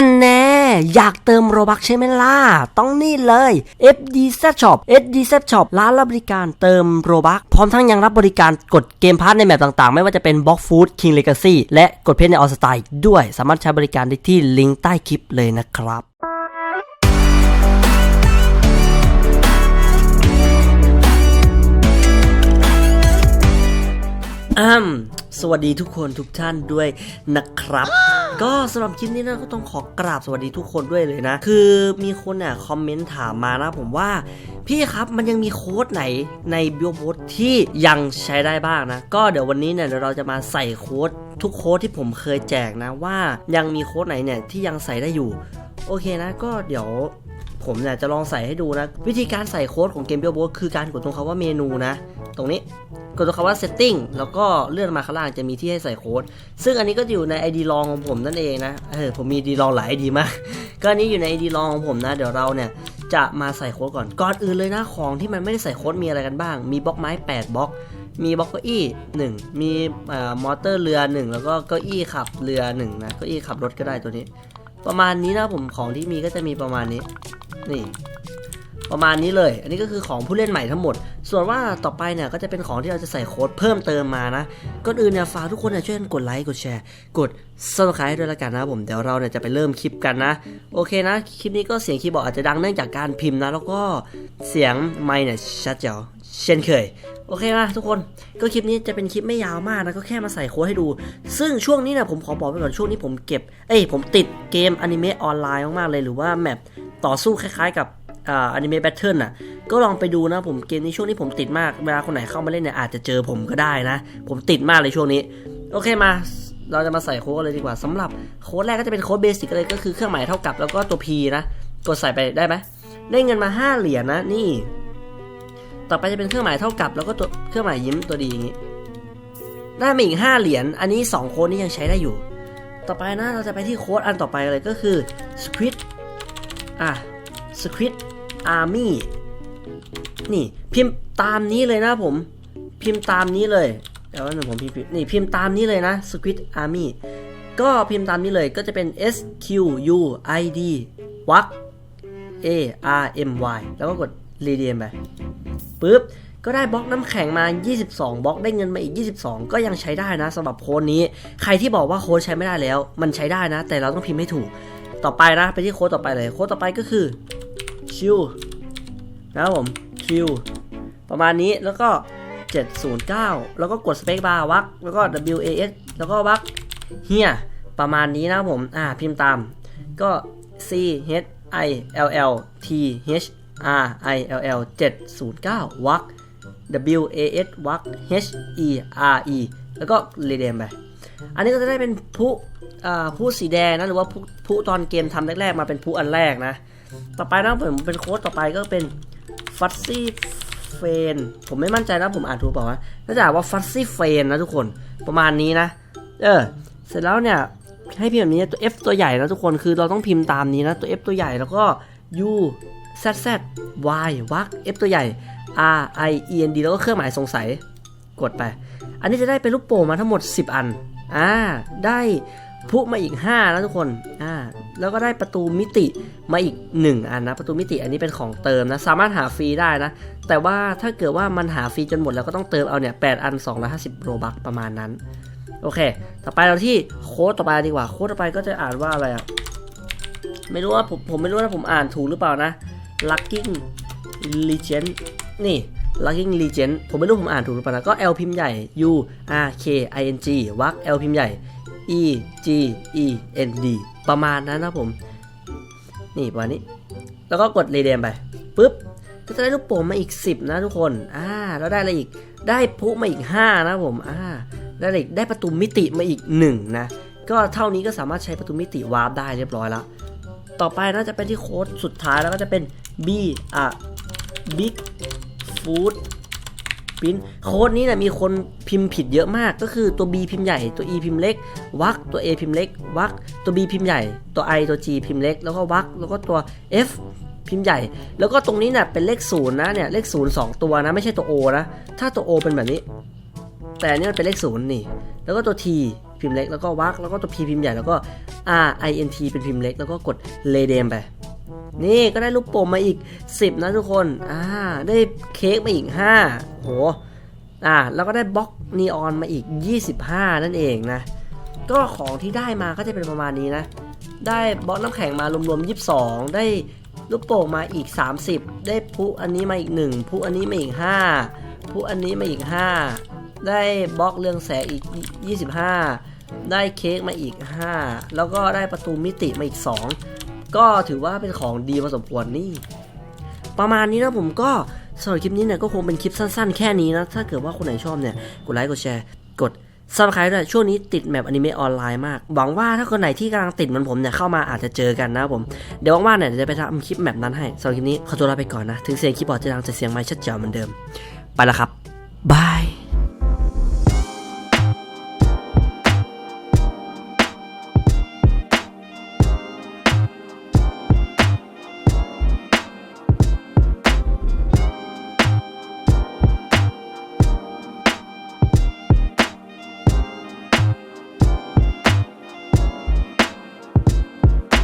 ฮันแน่อยากเติมโรบักใช่ไหมล่ะ ต้องนี่เลย FD Z Shop FD Z Shop ร้านรับบริการเติมโรบักพร้อมทั้งยังรับบริการกดเกมพาร์ทในแมปต่างๆ ไม่ว่าจะเป็น Box Food King Legacy และกดเพชรในออสไตล์ด้วย สามารถใช้บริการได้ที่ลิงก์ใต้คลิปเลยนะครับอืมสวัสดีทุกคนทุกท่านด้วยนะครับ ก็สำหรับคลิปนี้นะก็ต้องขอกราบสวัสดีทุกคนด้วยเลยนะ คือมีคนเนี่ยคอมเมนต์ถามมานะผมว่าพี่ครับมันยังมีโค้ดไหนในบิโอโพสที่ยังใช้ได้บ้างนะ ก็เดี๋ยววันนี้เนี่ยเดี๋ยวเราจะมาใส่โค้ดทุกโค้ดที่ผมเคยแจกนะว่ายังมีโค้ดไหนเนี่ยที่ยังใส่ได้อยู่ โอเคนะก็เดี๋ยวผมเนี่ยจะลองใส่ให้ดูนะ วิธีการใส่โค้ดของเกมเบลโบคือการกดตรงคำว่าเมนูนะ ตรงนี้กดตรงคำว่า setting แล้วก็เลื่อนมาข้างล่างจะมีที่ให้ใส่โค้ด ซึ่งอันนี้ก็อยู่ใน ID ลองของผมนั่นเองนะ เออผมมี ID ลองหลาย ID มาก ก็อันนี้อยู่ใน ID ลองของผมนะ เดี๋ยวเราเนี่ยจะมาใส่โค้ดก่อน ก่อนอื่นเลยนะของที่มันไม่ได้ใส่โค้ดมีอะไรกันบ้าง มีบล็อกไม้ 8บล็อก มีบล็อกเก้าอี้ 1 มีมอเตอร์เรือ 1 แล้วก็เก้าอี้ขับเรือ 1 นะ เก้าอี้ขับรถก็ได้ตัวนี้ ประมาณนี้นะผมของที่มีก็จะมีประมาณนี้ นี่ ประมาณนี้เลย อันนี้ก็คือของผู้เล่นใหม่ทั้งหมด ส่วนว่าต่อไปเนี่ยก็จะเป็นของที่เราจะใส่โค้ดเพิ่มเติมมานะก่อนอื่นเนี่ยฝากทุกคนเนี่ยช่วยกันกดไลค์กดแชร์ กด subscribe ด้วยละกันนะผมเดี๋ยวเราเนี่ยจะไปเริ่มคลิปกันนะ โอเคนะ คลิปนี้ก็เสียงคีย์บอร์ดอาจจะดังเนื่องจากการพิมพ์นะ แล้วก็เสียงไมค์เนี่ยชัดเจ๋วเช่นเคยโอเคนะทุกคนก็คลิปนี้จะเป็นคลิปไม่ยาวมากนะก็แค่มาใส่โค้ดให้ดู ซึ่งช่วงนี้เนี่ยผมขอบอกไปก่อนช่วงนี้ผมเก็บเอ้ยผมติดเกมอนิเมะออนไลน์มากๆเลยหรือว่าแมปต่อสู้คล้ายๆกับ อนิเมะแบทเทิลน่ะก็ลองไปดูนะผมเกมนี้ช่วงนี้ผมติดมาก เวลาคนไหนเข้ามาเล่นเนี่ยอาจจะเจอผมก็ได้นะ ผมติดมากเลยช่วงนี้ โอเคมาเราจะมาใส่โค้ดเลยดีกว่าสำหรับโค้ดแรกก็จะเป็นโค้ดเบสิกเลยก็คือเครื่องหมายเท่ากับแล้วก็ตัว P นะ กดใส่ไปได้ไหมได้เงินมา 5 เหรียญนะนี่ ต่อไปจะเป็นเครื่องหมายเท่ากับ แล้วก็ตัวเครื่องหมายยิ้มตัวดีอย่างนี้ ได้มาอีก 5 เหรียญอันนี้ 2 โค้ดนี้ยังใช้ได้อยู่ ต่อไปนะเราจะไปที่โค้ดอันต่อไปเลยก็คือ Squid อะ Squid Army นี่พิมพ์ตามนี้เลยนะผม พิมพ์ตามนี้เลยเดี๋ยวหนึ่งผมพิมพ์ผิดนี่พิมพ์ตามนี้เลยนะ Squid Army ก็พิมพ์ตามนี้เลยก็จะเป็น S Q U I D วัก A R M Y แล้วก็กดรีเดียมไปปุ๊บ ก็ได้บล็อกน้ำแข็งมา 22 บล็อกได้เงินมาอีก 22 ก็ยังใช้ได้นะสำหรับโค้ดนี้ ใครที่บอกว่าโค้ดใช้ไม่ได้แล้ว มันใช้ได้นะ แต่เราต้องพิมพ์ให้ถูก ต่อไปนะ ไปที่โค้ดต่อไปเลย โค้ดต่อไปก็คือ Q นะครับผม Q ประมาณนี้แล้วก็ 709 แล้วก็กดสเปคบาร์วักแล้วก็ W A S แล้วก็วักเฮียประมาณนี้นะครับผมอ่าพิมพ์ตามก็ C H I L L T H R I L L 709วัก W A S วัก H E R E แล้วก็เรเดมไป อันนี้ก็จะได้เป็นผู้อ่าผู้สีแดงนะ หรือว่าผู้ผู้ตอนเกมทำแรกๆ มาเป็นผู้อันแรกนะ ต่อไปนะผมเป็นโค้ดต่อไปก็เป็นฟัตซี่เฟนผมไม่มั่นใจนะผมอ่านถูกเปล่าวะน่าจะอ่านว่าฟัตซี่เฟนนะทุกคนประมาณนี้นะ เออ เสร็จแล้วเนี่ยให้พิมพ์แบบนี้ตัว F ตัวใหญ่นะทุกคนคือเราต้องพิมพ์ตามนี้นะตัว F ตัวใหญ่แล้วก็ U Z Z Y วัก F ตัวใหญ่ R I E N D แล้วก็เครื่องหมายสงสัยกดไป อันนี้จะได้เป็นลูกโป่งมาทั้งหมด 10 อัน อ่า ได้ พุมาอีก5นะทุกคน อ่า แล้วก็ได้ประตูมิติมาอีก 1 อันนะ ประตูมิติอันนี้เป็นของเติมนะ สามารถหาฟรีได้นะ แต่ว่าถ้าเกิดว่ามันหาฟรีจนหมดแล้วก็ต้องเติมเอาเนี่ย 8 อัน 250 โรบัคประมาณนั้น โอเค ต่อไปเราที่โค้ดต่อไปดีกว่า โค้ดต่อไปก็จะอ่านว่าอะไรอะ ไม่รู้ว่าผมผมไม่รู้ว่าผมอ่านถูกหรือเปล่านะ Lucking Legend นี่ Lucking Legend ผมไม่รู้ผมอ่านถูกหรือเปล่านะ ก็ L พิมพ์ใหญ่ U R K I N G วัก L พิมพ์ใหญ่ E G E N D ประมาณนั้นนะผม นี่ประมาณนี้ แล้วก็กดรีเดมไปปุ๊บก็จะได้ลูกโป่งมาอีก 10 นะทุกคน อ่า แล้วได้อะไรอีก ได้พุมาอีก 5 นะผม อ่า ได้อะไรอีกได้ประตูมิติมาอีก 1 นะ ก็เท่านี้ก็สามารถใช้ประตูมิติวาร์ปได้เรียบร้อยแล้ว ต่อไปน่าจะเป็นที่โค้ดสุดท้ายแล้วก็จะเป็น B อะ Big Food พินโค้ดนี้นะมีคนพิมพ์ผิดเยอะมาก ก็คือตัว B พิมพ์ใหญ่ตัว E พิมพ์เล็กวักตัว A พิมพ์เล็กวักตัว B พิมพ์ใหญ่ตัว I ตัว G พิมพ์เล็กแล้วก็วักแล้วก็ตัว F พิมพ์ใหญ่ แล้วก็ตรงนี้เนี่ยเป็นเลขศูนย์นะเนี่ยเลขศูนย์สองตัวนะไม่ใช่ตัว O นะถ้าตัว O เป็นแบบนี้ แต่อันนี่มันเป็นเลขศูนย์นี่ แล้วก็ตัว T พิมพ์เล็กแล้วก็วักแล้วก็ตัว P พิมพ์ใหญ่แล้วก็ R I N T เป็นพิมพ์เล็ก แล้วก็กดเลเดมไป นี่ก็ได้ลูกโป่งมาอีก 10 นะทุกคน อ่า ได้เค้กมาอีก 5 โห อ่า แล้วก็ได้บล็อกนีออนมาอีก 25 นั่นเองนะ ก็ของที่ได้มาก็จะเป็นประมาณนี้นะ ได้บล็อกน้ำแข็งมารวมๆ 22 ได้ลูกโป่งมาอีก 30 ได้พุอันนี้มาอีก 1พุอันนี้มาอีก 5พุอันนี้มาอีก 5 ได้บล็อกเรืองแสงอีก 25ได้เค้กมาอีก 5 แล้วก็ได้ประตูมิติมาอีก 2 ก็ถือว่าเป็นของดีพอสมควรนี่ ประมาณนี้นะผมก็สำหรับคลิปนี้เนี่ยก็คงเป็นคลิปสั้นๆ แค่นี้นะ ถ้าเกิดว่าคนไหนชอบเนี่ย กดไลค์กดแชร์ กดซับสไครต์ด้วยช่วงนี้ติดแมปอนิเมะออนไลน์มาก หวังว่าถ้าคนไหนที่กำลังติดเหมือนผมเนี่ยเข้ามาอาจจะเจอกันนะผม เดี๋ยวว่างๆเนี่ยจะไปทำคลิปแมปนั้นให้สำหรับคลิปนี้ขอตัวลาไปก่อนนะ ถึงเสียงคีย์บอร์ดจะดังแต่เสียงไม้ชัดเจ๋วเหมือนเดิม ไปละครับบาย